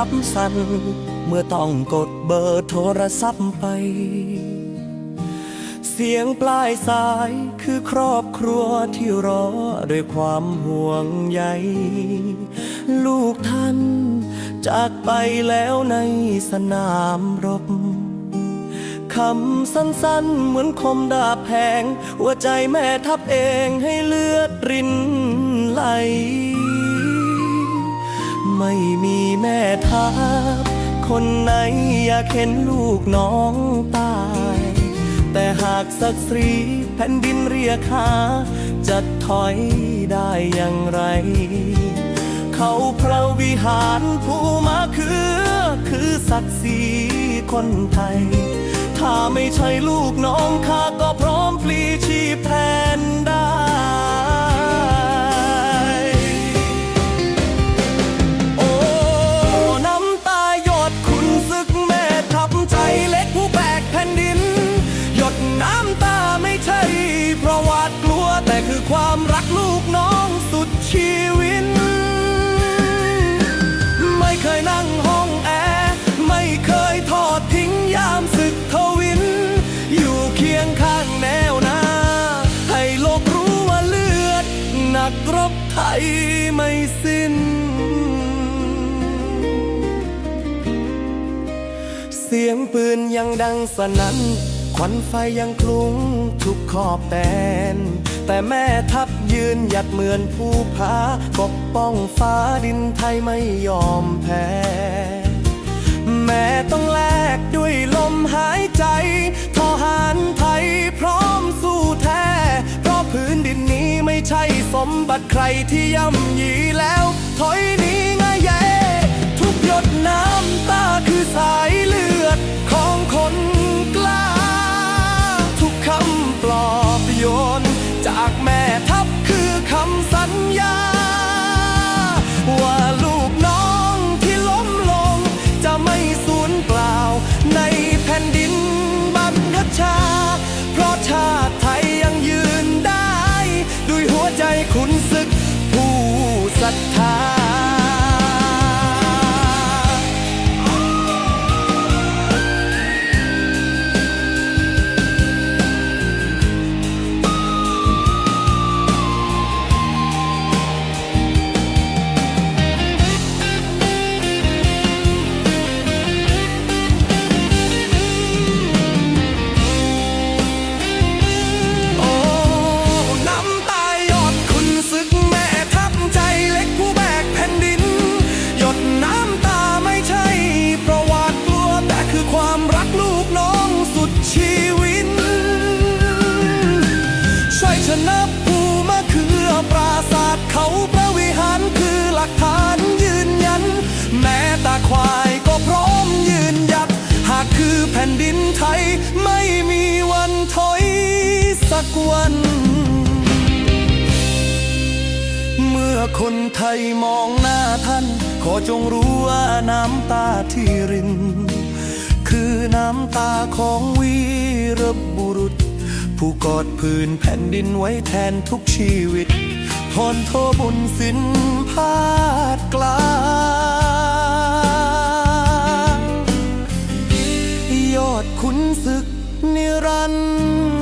ทับสันเมื่อต้องกดเบอร์โทรศัพท์ไป เสียงปลายสายคือครอบครัวที่รอด้วยความห่วงใยลูกท่านจากไปแล้วในสนามรบคำสั้นๆ เหมือนคมดาบแพง หัวใจแม่ทับเองให้เลือดรินไหล ไม่มี แม่ทัพคนไหนอยากเห็นลูกน้องตาย แต่หากศักดิ์ศรีแผ่นดินเรียกหาจะถอยได้อย่างไร เขาพระวิหารผู้มาคือ คือศักดิ์ศรีคนไทย ถ้าไม่ใช่ลูกน้องข้าก็พร้อมพลีชีพ ความรักลูกน้องสุดชีวิต ไม่เคยนั่งห้องแอร์ไม่เคยทอดทิ้งยามศึกทวิน อยู่เคียงข้างแนวหน้าให้โลกรู้ว่าเลือด นักรบไทยไม่สิ้น เสียงปืนยังดังสนั่น ควันไฟยังคลุ้งทุกขอบแดน แต่แม่ทัพยืนหยัดเหมือนผู้พาปกป้องฟ้าดินไทยไม่ยอมแพ้ แม่ต้องแลกด้วยลมหายใจ ทหารไทยพร้อมสู้แท้ เพราะพื้นดินนี้ไม่ใช่สมบัติใครที่ย่ำยีแล้ว ถอยหนี้ง่ายแย่ทุกหยดน้ำตาคือสายเลือดักวัน เมื่อคนไทยมองหน้าท่าน ขอจงรู้ว่าน้ำตาที่ริน คือน้ำตาของวีรบุรุษ ผู้กอดพื้นแผ่นดินไว้แทนทุกชีวิตพรโทบุญสินพาดกลางยอดขุนศึกนิรันดร์